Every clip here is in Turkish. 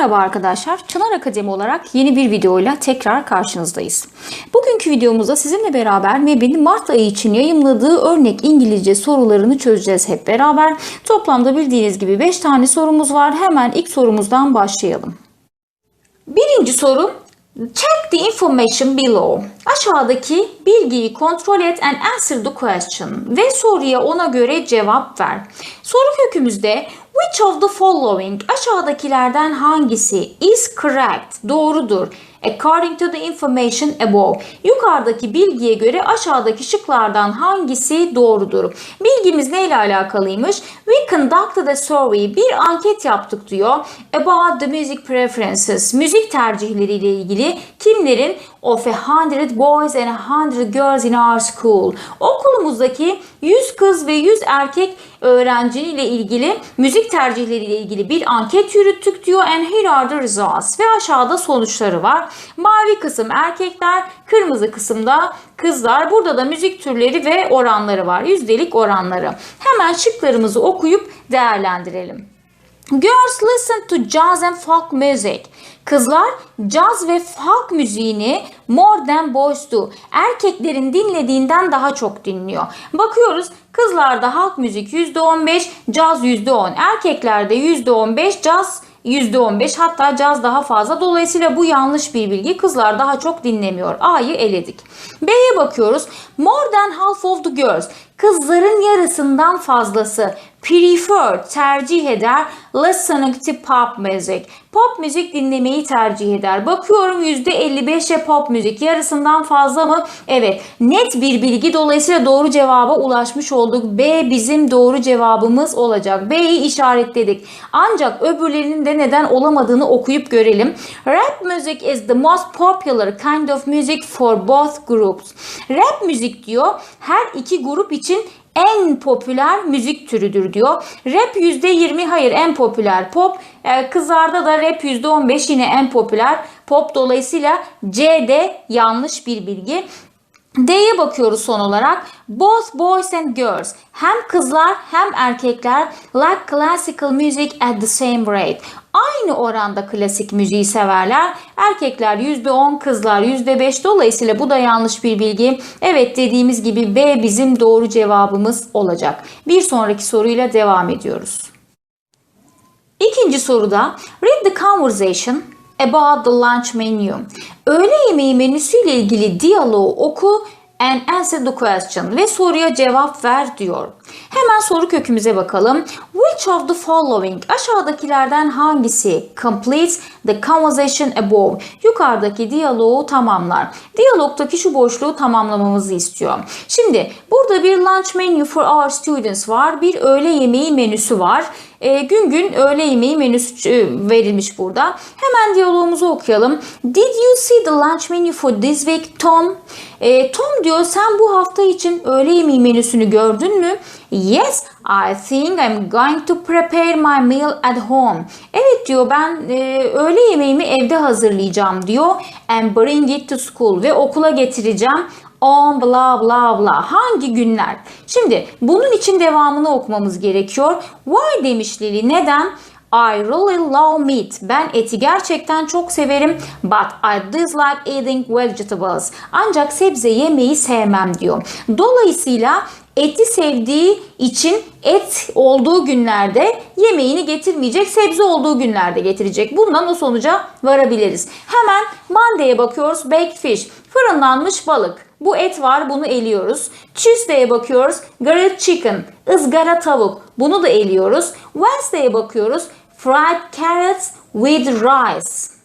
Merhaba arkadaşlar. Çınar Akademi olarak yeni bir videoyla tekrar karşınızdayız. Bugünkü videomuzda sizinle beraber MEB'in Mart ayı için yayımladığı örnek İngilizce sorularını çözeceğiz hep beraber. Toplamda bildiğiniz gibi 5 tane sorumuz var. Hemen ilk sorumuzdan başlayalım. Birinci soru Check the information below. Aşağıdaki bilgiyi kontrol et and answer the question. Ve soruya ona göre cevap ver. Soru kökümüzde which of the following? Aşağıdakilerden hangisi is correct? Doğrudur according to the information above. Yukarıdaki bilgiye göre aşağıdaki şıklardan hangisi doğrudur? Bilgimiz neyle alakalıymış? We conducted a survey. Bir anket yaptık diyor. About the music preferences. Müzik tercihleriyle ilgili kimlerin of a hundred boys and a hundred girls in our school. Okulumuzdaki 100 kız ve 100 erkek öğrenciyle ilgili müzik tercihleriyle ilgili bir anket yürüttük diyor. And here are the results. Ve aşağıda sonuçları var. Mavi kısım erkekler, kırmızı kısımda kızlar. Burada da müzik türleri ve oranları var. Yüzdelik oranları. Hemen şıklarımızı okuyup değerlendirelim. Girls listen to jazz and folk music. Kızlar caz ve folk müziğini more than boys do. Erkeklerin dinlediğinden daha çok dinliyor. Bakıyoruz kızlarda halk müzik %15, caz %10. Erkeklerde %15, caz %15 hatta caz daha fazla. Dolayısıyla bu yanlış bir bilgi. Kızlar daha çok dinlemiyor. A'yı eledik. B'ye bakıyoruz. More than half of the girls. Kızların yarısından fazlası prefer tercih eder listening to pop music. Pop müzik dinlemeyi tercih eder. Bakıyorum %55'e pop müzik. Yarısından fazla mı? Evet. Net bir bilgi. Dolayısıyla doğru cevaba ulaşmış olduk. B bizim doğru cevabımız olacak. B'yi işaretledik. Ancak öbürlerinin de neden olamadığını okuyup görelim. Rap music is the most popular kind of music for both groups. Rap müzik diyor her iki grup için en popüler müzik türüdür diyor. Rap %20 hayır en popüler pop. Ee, kızlarda da rap %15 yine en popüler pop. Dolayısıyla C de yanlış bir bilgi. D'ye bakıyoruz son olarak. Both boys and girls. Hem kızlar hem erkekler like classical music at the same rate. Aynı oranda klasik müziği severler. Erkekler %10, kızlar %5. Dolayısıyla bu da yanlış bir bilgi. Evet dediğimiz gibi B bizim doğru cevabımız olacak. Bir sonraki soruyla devam ediyoruz. İkinci soruda read the conversation about the lunch menu. Öğle yemeği menüsüyle ilgili diyaloğu oku and answer the question ve soruya cevap ver diyor. Hemen soru kökümüze bakalım. Which of the following aşağıdakilerden hangisi completes the conversation above? Yukarıdaki diyaloğu tamamlar. Diyalogdaki şu boşluğu tamamlamamızı istiyor. Şimdi burada bir lunch menu for our students var. Bir öğle yemeği menüsü var. E, gün gün öğle yemeği menüsü verilmiş burada. Hemen diyalogumuzu okuyalım. Did you see the lunch menu for this week Tom? E, Tom diyor sen bu hafta için öğle yemeği menüsünü gördün mü? Yes, I think I'm going to prepare my meal at home. Evet diyor ben e, öğle yemeğimi evde hazırlayacağım diyor. And bring it to school ve okula getireceğim on bla bla bla hangi günler? Şimdi bunun için devamını okumamız gerekiyor. Why demiş Lily. Neden? I really love meat. Ben eti gerçekten çok severim. But I dislike eating vegetables. Ancak sebze yemeyi sevmem diyor. Dolayısıyla eti sevdiği için et olduğu günlerde yemeğini getirmeyecek, sebze olduğu günlerde getirecek. Bundan o sonuca varabiliriz. Hemen Monday'e bakıyoruz. Baked fish. Fırınlanmış balık. Bu et var bunu eliyoruz. Tuesday'e bakıyoruz. Grilled chicken. ızgara tavuk. Bunu da eliyoruz. Wednesday'e bakıyoruz. Fried carrots with rice.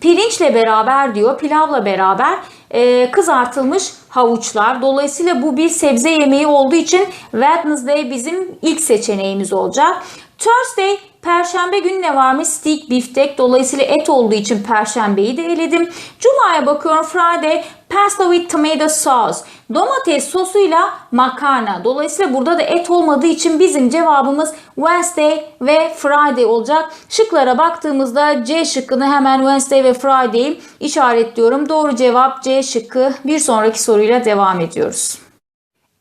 Pirinçle beraber diyor, pilavla beraber e, kızartılmış havuçlar. Dolayısıyla bu bir sebze yemeği olduğu için Wednesday bizim ilk seçeneğimiz olacak. Thursday Perşembe günü ne varmış? Steak, biftek. Dolayısıyla et olduğu için perşembeyi de eledim. Cuma'ya bakıyorum. Friday, pasta with tomato sauce. Domates sosuyla makarna. Dolayısıyla burada da et olmadığı için bizim cevabımız Wednesday ve Friday olacak. Şıklara baktığımızda C şıkkını hemen Wednesday ve Friday'i işaretliyorum. Doğru cevap C şıkkı. Bir sonraki soruyla devam ediyoruz.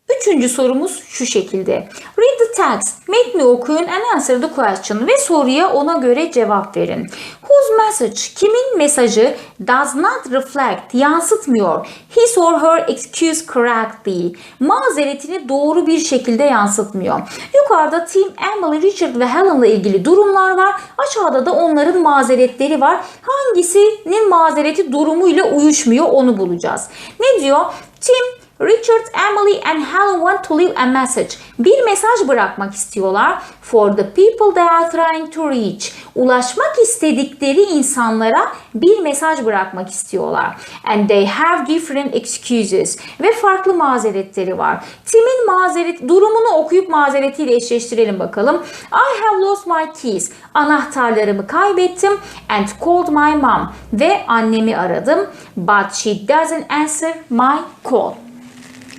Üçüncü sorumuz şu şekilde. Read the text. Metni okuyun and answer the question. Ve soruya ona göre cevap verin. Whose message? Kimin mesajı does not reflect, yansıtmıyor. His or her excuse correctly. Mazeretini doğru bir şekilde yansıtmıyor. Yukarıda Tim, Emily, Richard ve Helen'la ilgili durumlar var. Aşağıda da onların mazeretleri var. Hangisinin mazereti durumuyla uyuşmuyor onu bulacağız. Ne diyor? Tim Richard, Emily and Helen want to leave a message. Bir mesaj bırakmak istiyorlar. For the people they are trying to reach. Ulaşmak istedikleri insanlara bir mesaj bırakmak istiyorlar. And they have different excuses. Ve farklı mazeretleri var. Tim'in mazeret, durumunu okuyup mazeretiyle eşleştirelim bakalım. I have lost my keys. Anahtarlarımı kaybettim. And called my mom. Ve annemi aradım. But she doesn't answer my call.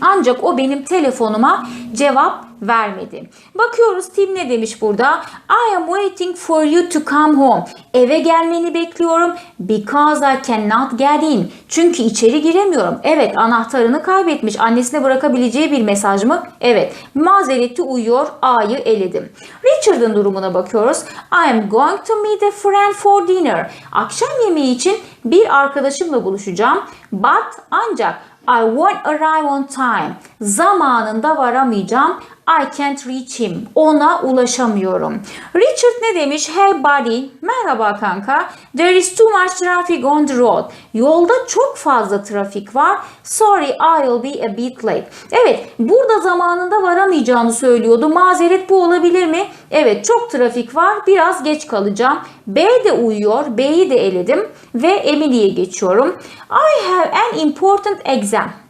Ancak o benim telefonuma cevap vermedi. Bakıyoruz Tim ne demiş burada? I am waiting for you to come home. Eve gelmeni bekliyorum. Because I cannot get in. Çünkü içeri giremiyorum. Evet anahtarını kaybetmiş. Annesine bırakabileceği bir mesaj mı? Evet. Mazereti uyuyor. A'yı eledim. Richard'ın durumuna bakıyoruz. I am going to meet a friend for dinner. Akşam yemeği için bir arkadaşımla buluşacağım. But ancak I won't arrive on time. Zamanında varamayacağım. I can't reach him. Ona ulaşamıyorum. Richard ne demiş? Hey buddy. Merhaba kanka. There is too much traffic on the road. Yolda çok fazla trafik var. Sorry I'll be a bit late. Evet burada zamanında varamayacağını söylüyordu. Mazeret bu olabilir mi? Evet çok trafik var. Biraz geç kalacağım. B de uyuyor. B'yi de eledim. Ve Emily'ye geçiyorum. I have an important exam.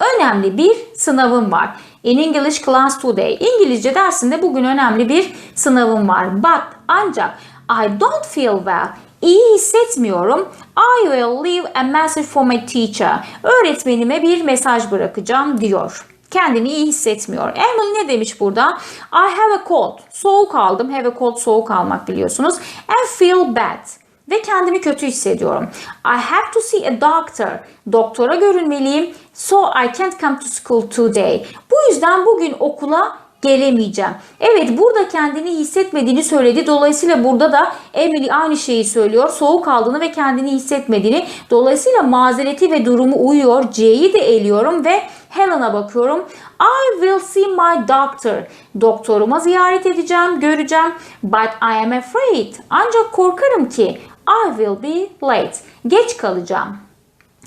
Önemli bir sınavım var. In English class today. İngilizce dersinde bugün önemli bir sınavım var. But ancak I don't feel well. İyi hissetmiyorum. I will leave a message for my teacher. Öğretmenime bir mesaj bırakacağım diyor. Kendini iyi hissetmiyor. Emily ne demiş burada? I have a cold. Soğuk aldım. Have a cold soğuk almak biliyorsunuz. And feel bad ve kendimi kötü hissediyorum. I have to see a doctor. Doktora görünmeliyim. So I can't come to school today. Bu yüzden bugün okula gelemeyeceğim. Evet burada kendini hissetmediğini söyledi. Dolayısıyla burada da Emily aynı şeyi söylüyor. Soğuk aldığını ve kendini hissetmediğini. Dolayısıyla mazereti ve durumu uyuyor. C'yi de eliyorum ve Helen'a bakıyorum. I will see my doctor. Doktoruma ziyaret edeceğim, göreceğim. But I am afraid. Ancak korkarım ki I will be late. Geç kalacağım.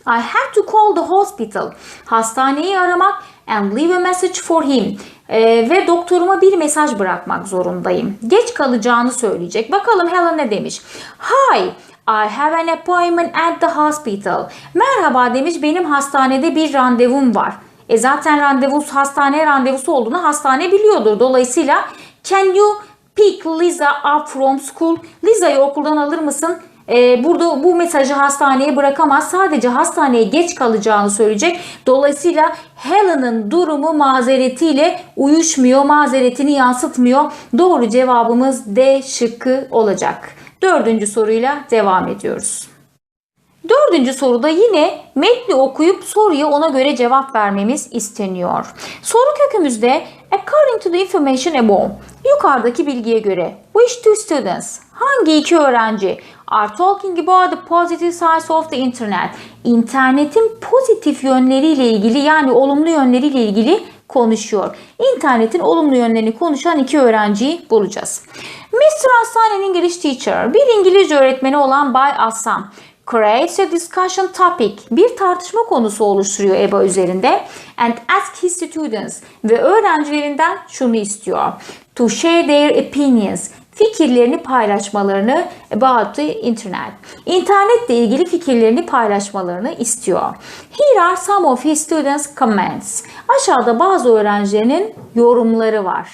I have to call the hospital. Hastaneyi aramak and leave a message for him. Ee, ve doktoruma bir mesaj bırakmak zorundayım. Geç kalacağını söyleyecek. Bakalım Helen ne demiş? Hi, I have an appointment at the hospital. Merhaba demiş benim hastanede bir randevum var. E zaten randevu hastane randevusu olduğunu hastane biliyordur. Dolayısıyla can you pick Lisa up from school? Lisa'yı okuldan alır mısın? Ee, burada bu mesajı hastaneye bırakamaz. Sadece hastaneye geç kalacağını söyleyecek. Dolayısıyla Helen'ın durumu mazeretiyle uyuşmuyor. Mazeretini yansıtmıyor. Doğru cevabımız D şıkkı olacak. Dördüncü soruyla devam ediyoruz. Dördüncü soruda yine metni okuyup soruya ona göre cevap vermemiz isteniyor. Soru kökümüzde according to the information above yukarıdaki bilgiye göre which two students hangi iki öğrenci are talking about the positive sides of the internet internetin pozitif yönleriyle ilgili yani olumlu yönleriyle ilgili konuşuyor. İnternetin olumlu yönlerini konuşan iki öğrenciyi bulacağız. Mr. Aslan an English teacher bir İngilizce öğretmeni olan Bay Aslan creates a discussion topic bir tartışma konusu oluşturuyor EBA üzerinde and ask his students ve öğrencilerinden şunu istiyor to share their opinions fikirlerini paylaşmalarını about the internet. İnternetle ilgili fikirlerini paylaşmalarını istiyor. Here are some of his students comments. Aşağıda bazı öğrencilerinin yorumları var.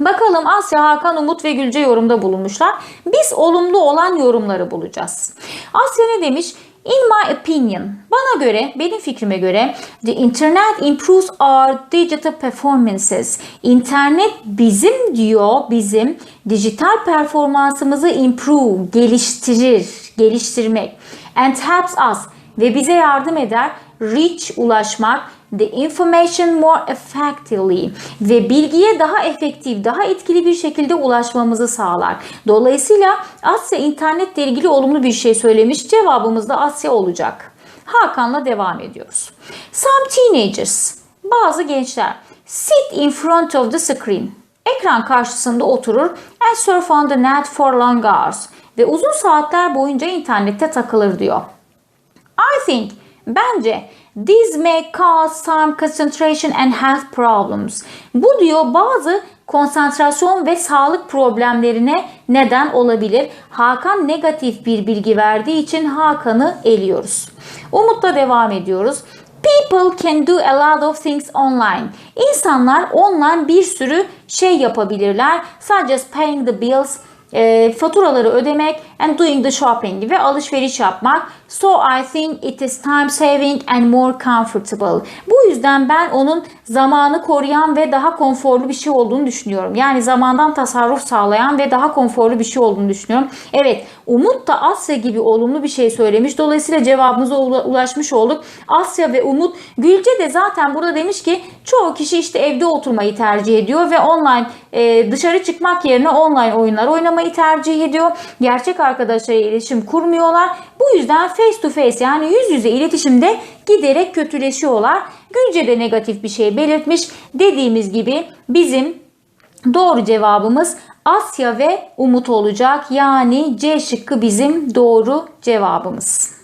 Bakalım Asya, Hakan, Umut ve Gülce yorumda bulunmuşlar. Biz olumlu olan yorumları bulacağız. Asya ne demiş? In my opinion, bana göre, benim fikrime göre the internet improves our digital performances. İnternet bizim diyor, bizim dijital performansımızı improve, geliştirir, geliştirmek. And helps us ve bize yardım eder reach ulaşmak the information more effectively ve bilgiye daha efektif, daha etkili bir şekilde ulaşmamızı sağlar. Dolayısıyla Asya internetle ilgili olumlu bir şey söylemiş. Cevabımız da Asya olacak. Hakan'la devam ediyoruz. Some teenagers, bazı gençler sit in front of the screen. Ekran karşısında oturur and surf on the net for long hours ve uzun saatler boyunca internette takılır diyor. I think, bence this may cause some concentration and health problems. Bu diyor bazı konsantrasyon ve sağlık problemlerine neden olabilir. Hakan negatif bir bilgi verdiği için Hakan'ı eliyoruz. Umut'la devam ediyoruz. People can do a lot of things online. İnsanlar online bir sürü şey yapabilirler. Such as paying the bills, e, faturaları ödemek and doing the shopping ve alışveriş yapmak. So I think it is time saving and more comfortable. Bu yüzden ben onun zamanı koruyan ve daha konforlu bir şey olduğunu düşünüyorum. Yani zamandan tasarruf sağlayan ve daha konforlu bir şey olduğunu düşünüyorum. Evet Umut da Asya gibi olumlu bir şey söylemiş. Dolayısıyla cevabımıza ula- ulaşmış olduk. Asya ve Umut. Gülce de zaten burada demiş ki çoğu kişi işte evde oturmayı tercih ediyor ve online e, dışarı çıkmak yerine online oyunlar oynamayı tercih ediyor. Gerçek arkadaşlarla iletişim kurmuyorlar. Bu yüzden face to face yani yüz yüze iletişimde giderek kötüleşiyorlar. Gülce de negatif bir şey belirtmiş. Dediğimiz gibi bizim doğru cevabımız Asya ve Umut olacak. Yani C şıkkı bizim doğru cevabımız.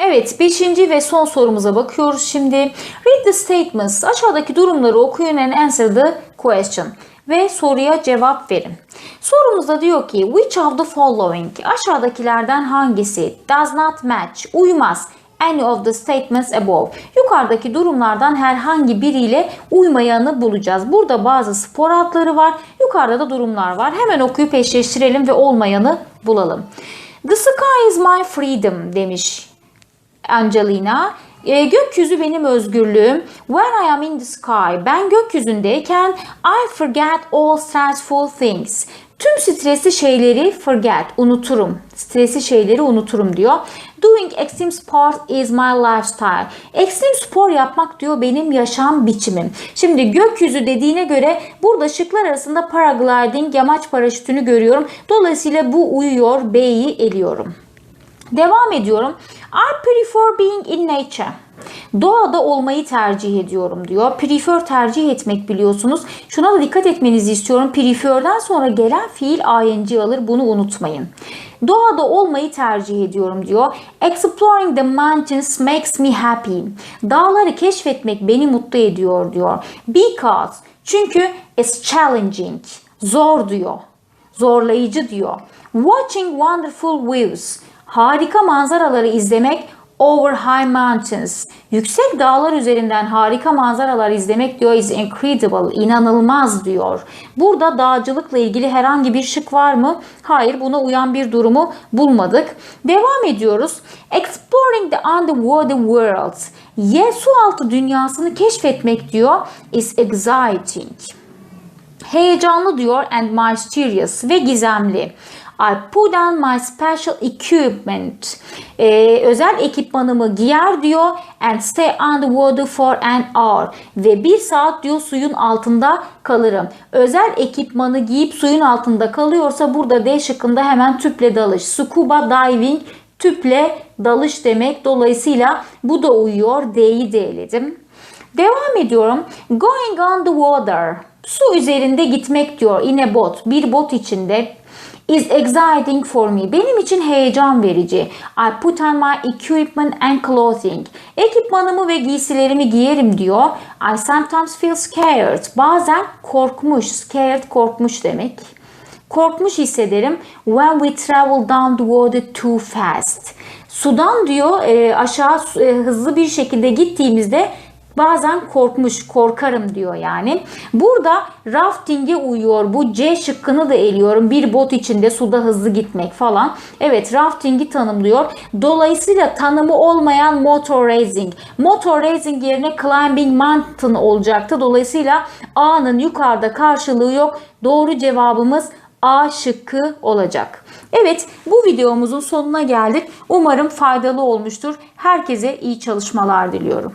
Evet, beşinci ve son sorumuza bakıyoruz şimdi. Read the statements. Aşağıdaki durumları okuyun and answer the question. Ve soruya cevap verin. Sorumuzda diyor ki, which of the following? Aşağıdakilerden hangisi does not match, uymaz any of the statements above. Yukarıdaki durumlardan herhangi biriyle uymayanı bulacağız. Burada bazı spor adları var. Yukarıda da durumlar var. Hemen okuyup eşleştirelim ve olmayanı bulalım. The sky is my freedom demiş Angelina. E, gökyüzü benim özgürlüğüm. When I am in the sky, ben gökyüzündeyken I forget all stressful things. Tüm stresli şeyleri forget, unuturum. Stresli şeyleri unuturum diyor. Doing extreme sport is my lifestyle. Ekstrem spor yapmak diyor benim yaşam biçimim. Şimdi gökyüzü dediğine göre burada şıklar arasında paragliding, yamaç paraşütünü görüyorum. Dolayısıyla bu uyuyor, B'yi eliyorum. Devam ediyorum. I prefer being in nature. Doğada olmayı tercih ediyorum diyor. Prefer tercih etmek biliyorsunuz. Şuna da dikkat etmenizi istiyorum. Prefer'den sonra gelen fiil ing alır. Bunu unutmayın. Doğada olmayı tercih ediyorum diyor. Exploring the mountains makes me happy. Dağları keşfetmek beni mutlu ediyor diyor. Because çünkü it's challenging. Zor diyor. Zorlayıcı diyor. Watching wonderful views. Harika manzaraları izlemek over high mountains. Yüksek dağlar üzerinden harika manzaralar izlemek diyor is incredible, inanılmaz diyor. Burada dağcılıkla ilgili herhangi bir şık var mı? Hayır, buna uyan bir durumu bulmadık. Devam ediyoruz. Exploring the underwater world. Ye su altı dünyasını keşfetmek diyor is exciting. Heyecanlı diyor and mysterious ve gizemli. I put on my special equipment. Ee, özel ekipmanımı giyer diyor. And stay underwater for an hour. Ve bir saat diyor suyun altında kalırım. Özel ekipmanı giyip suyun altında kalıyorsa burada D şıkkında hemen tüple dalış. Scuba diving tüple dalış demek. Dolayısıyla bu da uyuyor. D'yi de. Devam ediyorum. Going on the water. Su üzerinde gitmek diyor. Yine bot. Bir bot içinde is exciting for me. Benim için heyecan verici. I put on my equipment and clothing. Ekipmanımı ve giysilerimi giyerim diyor. I sometimes feel scared. Bazen korkmuş. Scared korkmuş demek. Korkmuş hissederim. When we travel down the water too fast. Sudan diyor e, aşağı e, hızlı bir şekilde gittiğimizde bazen korkmuş, korkarım diyor yani. Burada rafting'e uyuyor. Bu C şıkkını da eliyorum. Bir bot içinde suda hızlı gitmek falan. Evet rafting'i tanımlıyor. Dolayısıyla tanımı olmayan motor racing. Motor racing yerine climbing mountain olacaktı. Dolayısıyla A'nın yukarıda karşılığı yok. Doğru cevabımız A şıkkı olacak. Evet bu videomuzun sonuna geldik. Umarım faydalı olmuştur. Herkese iyi çalışmalar diliyorum.